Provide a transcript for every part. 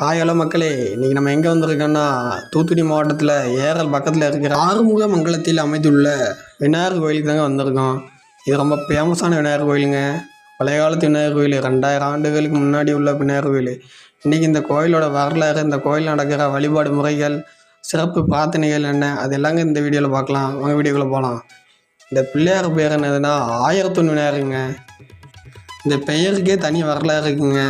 Hi hello மக்களே. இன்றைக்கி நம்ம எங்கே வந்திருக்கோன்னா தூத்துக்குடி மாவட்டத்தில் ஏரல் பக்கத்தில் இருக்கிற ஆறுமுக மங்கலத்தில் அமைந்துள்ள விநாயகர் கோயிலுக்கு தாங்க வந்திருக்கோம். இது ரொம்ப ஃபேமஸான விநாயகர் கோயிலுங்க. பழைய காலத்து விநாயகர் கோயில் ரெண்டாயிரம் ஆண்டுகளுக்கு முன்னாடி உள்ள விநாயகர் கோயில். இன்றைக்கி இந்த கோயிலோட வரலாறு இந்த கோயில் நடக்கிற வழிபாடு முறைகள் சிறப்பு பிரார்த்தனைகள் என்ன அது எல்லாங்க இந்த வீடியோவில் பார்க்கலாம். வாங்க வீடியோக்குள்ளே போகலாம் இந்த பிள்ளையார் பேர் என்னதுன்னா ஆயிரத்தொன்று விநாயகருங்க. இந்த பெயருக்கே தனி வரலாறு இருக்குங்க.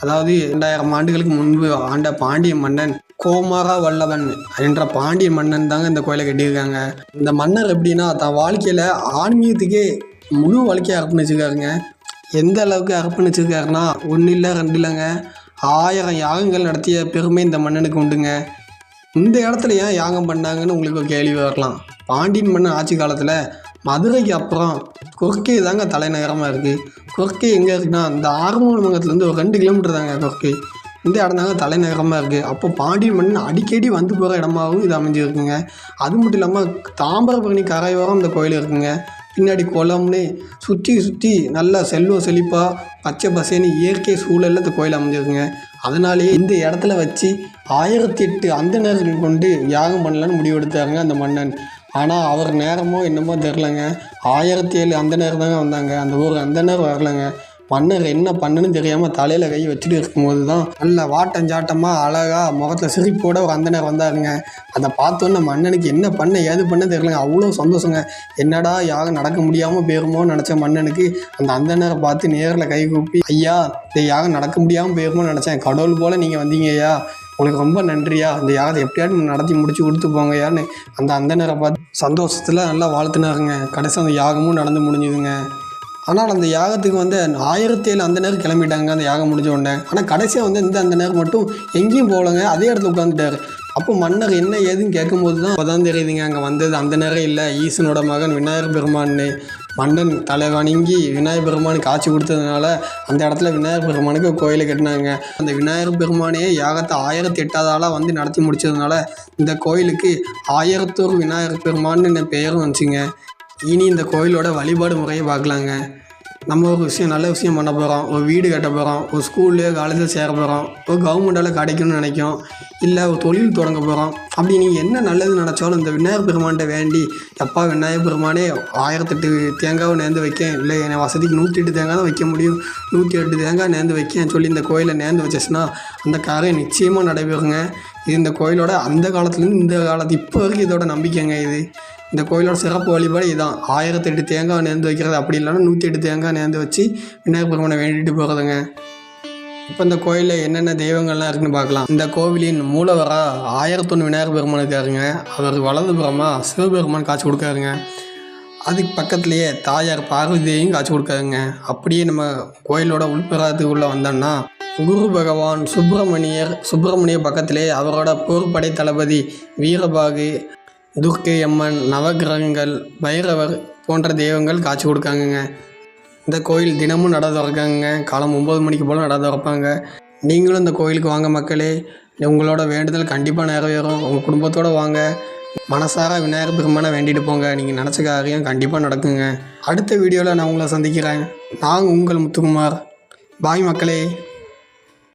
அதாவது இரண்டாயிரம் ஆண்டுகளுக்கு முன்பு ஆண்ட பாண்டிய மன்னன் கோமாரா வல்லவன் என்ற பாண்டிய மன்னன் தாங்க இந்த கோயிலை கட்டியிருக்காங்க. இந்த மன்னர் எப்படின்னா தன் வாழ்க்கையில் ஆன்மீகத்துக்கே முழு வாழ்க்கையை அர்ப்பணிச்சிருக்காருங்க எந்த அளவுக்கு அர்ப்பணிச்சிருக்காருன்னா ஒன்றும் இல்லை ரெண்டு இல்லைங்க. ஆயிரம் யாகங்கள் நடத்திய பெருமை இந்த மன்னனுக்கு உண்டுங்க. இந்த இடத்துல ஏன் யாகம் பண்ணாங்கன்னு உங்களுக்கு ஒரு கேள்வி வரலாம். பாண்டியன் மன்னன் ஆட்சி காலத்தில் மதுரைக்கு அப்புறம் கொர்க்கை தாங்க தலைநகரமாக இருக்குது கொர்க்கை எங்கே இருக்குன்னா இந்த ஆறுமுகமங்கலத்துலேருந்து ஒரு ரெண்டு கிலோமீட்டர் தாங்க கொர்க்கை இந்த இடம் தாங்க தலைநகரமாக இருக்குது அப்போ பாண்டியன் மன்னன் அடிக்கடி வந்து போகிற இடமாகவும் இது அமைஞ்சிருக்குங்க. அது மட்டும் இல்லாமல் தாம்பரபரணி கரையோரம் இந்த கோயில் இருக்குங்க. பின்னாடி குளம்னு சுற்றி சுற்றி நல்லா செல்வம் செழிப்பாக பச்சை பசேன்னு இயற்கை சூழலில் இந்த கோயில் அமைஞ்சிருக்குங்க. அதனாலேயே இந்த இடத்துல வச்சு ஆயிரத்தி எட்டு அந்தணர்கள் கொண்டு யாகம் பண்ணலான்னு முடிவெடுத்தாருங்க அந்த மன்னன். ஆனால் அவர் நேரமோ என்னமோ தெரிலங்க ஆயிரத்தி ஏழு அந்தணர் தாங்க வந்தாங்க. அந்த ஊர் அந்த நேரம் வரலங்க. மன்னர் என்ன பண்ணுன்னு தெரியாமல் தலையில் கை வச்சுட்டு இருக்கும்போது தான் நல்ல வாட்டஞ்சாட்டமாக அழகாக முகத்தில் சிரிப்போட ஒரு அந்தனர் வந்தாருங்க. அதை பார்த்தோன்னே மன்னனுக்கு என்ன பண்ண ஏது பண்ண தெரியலங்க. அவ்வளோ சந்தோஷங்க. என்னடா யாகம் நடக்க முடியாமல் போயிருமோன்னு நினச்ச மன்னனுக்கு அந்த அந்தனரை பார்த்து நேரில் கை கூப்பி ஐயா இந்த யாகம் நடக்க முடியாமல் போயிருமோன்னு நினச்சேன். கடவுள் போல் நீங்கள் வந்தீங்க ஐயா உங்களுக்கு ரொம்ப நன்றியா. அந்த யாகத்தை எப்படியாவது நடத்தி முடிச்சு கொடுத்து போங்கய்யான்னு அந்த அந்தனரை பார்த்து சந்தோஷத்தில் நல்லா வாழ்த்துனாருங்க. கடைசி அந்த யாகமும் நடந்து முடிஞ்சுதுங்க. ஆனால் அந்த யாகத்துக்கு வந்து ஆயிரத்தி ஏழு அந்த நேரம் கிளம்பிட்டாங்க அந்த யாகம் முடிஞ்ச உடனே. ஆனால் கடைசியாக வந்து இந்த அந்த நேரம் மட்டும் எங்கேயும் போகலங்க. அதே இடத்துல உட்காந்துட்டாரு அப்போ மன்னர் என்ன ஏதுன்னு கேட்கும்போது தான் அப்போதான் தெரியுதுங்க. அங்கே வந்தது அந்த நேரம் இல்லை. ஈசனோட மகன் விநாயகர் பெருமான்னு. மன்னன் தலை வணங்கி விநாயகர் பெருமானுக்கு காட்சி கொடுத்ததுனால அந்த இடத்துல விநாயகர் பெருமானுக்கு கோயிலை கட்டினாங்க. அந்த விநாயகர் பெருமானே யாகத்தை ஆயிரத்தி எட்டாவது வந்து நடத்தி முடிச்சதுனால இந்த கோயிலுக்கு ஆயிரத்தூர் விநாயகர் பெருமான்னு பெயரும் வந்துச்சுங்க. இனி இந்த கோயிலோட வழிபாடு முறையை பார்க்கலாங்க. நம்ம ஒரு விஷயம் நல்ல விஷயம் பண்ண போகிறோம் ஒரு வீடு கட்ட போகிறோம் ஒரு ஸ்கூல்லையோ காலேஜில் சேர போகிறோம் ஒரு கவர்மெண்டால் கிடைக்கணும்னு நினைக்கும். இல்லை ஒரு தொழில் தொடங்க போகிறோம் அப்படி நீங்கள் என்ன நல்லது நினச்சாலும் இந்த விநாயகர் பெருமான்கிட்ட வேண்டி எப்பா விநாயகர் பெருமானே ஆயிரத்தெட்டு தேங்காவை நேர்ந்து வைக்கேன். இல்லை என் வசதிக்கு நூற்றி எட்டு தேங்காய் தான் வைக்க முடியும். நூற்றி எட்டு தேங்காய் நேர்ந்து வைக்கேன் சொல்லி இந்த கோயிலை நேர்ந்து வச்சேன்னா அந்த காரியம் நிச்சயமாக நடைபெறுங்க. இது இந்த கோயிலோட அந்த காலத்துலேருந்து இந்த காலத்து இப்போ வரைக்கும் இதோட நம்பிக்கைங்க இது. இந்த கோயிலோட சிறப்பு வழிபாடு இதுதான் ஆயிரத்தெட்டு தேங்காய் நேர்ந்து வைக்கிறது அப்படி இல்லைன்னா நூற்றி எட்டு தேங்காய் நேர்ந்து வச்சு விநாயகர் பெருமானை வேண்டிட்டு போகிறதுங்க இப்போ இந்த கோயிலில் என்னென்ன தெய்வங்கள்லாம் இருக்குன்னு பார்க்கலாம். இந்த கோவிலின் மூலவராக ஆயிரத்தொன்று விநாயகர் பெருமான் இருக்காருங்க அவர் வலதுபுறமாக சிவபெருமான் காட்சி கொடுக்காருங்க. அதுக்கு பக்கத்துலேயே தாயார் பார்வதியையும் காட்சி கொடுக்காருங்க. அப்படியே நம்ம கோயிலோட உள்பிரத்துக்குள்ளே வந்தோம்னா குரு பகவான் சுப்பிரமணியர் சுப்பிரமணிய பக்கத்திலே அவரோட போர்படை தளபதி வீரபாகு துர்க்கை அம்மன் நவகிரகங்கள் பைரவர் போன்ற தெய்வங்கள் காட்சி கொடுக்காங்கங்க. இந்த கோயில் தினமும் நட திறக்காங்க. காலம் ஒம்பது மணிக்கு போல் நட திறப்பாங்க. நீங்களும் இந்த கோயிலுக்கு வாங்க மக்களே. உங்களோட வேண்டுதல் கண்டிப்பாக நிறைவேறும். உங்கள் குடும்பத்தோடு வாங்க. மனசார விநாயகர் பெருமானை வேண்டிட்டு போங்க. நீங்கள் நினச்ச காரியம் கண்டிப்பாக நடக்குங்க. அடுத்த வீடியோவில் நான் உங்களை சந்திக்கிறேன். நான் உங்கள் முத்துக்குமார். பாய் மக்களே.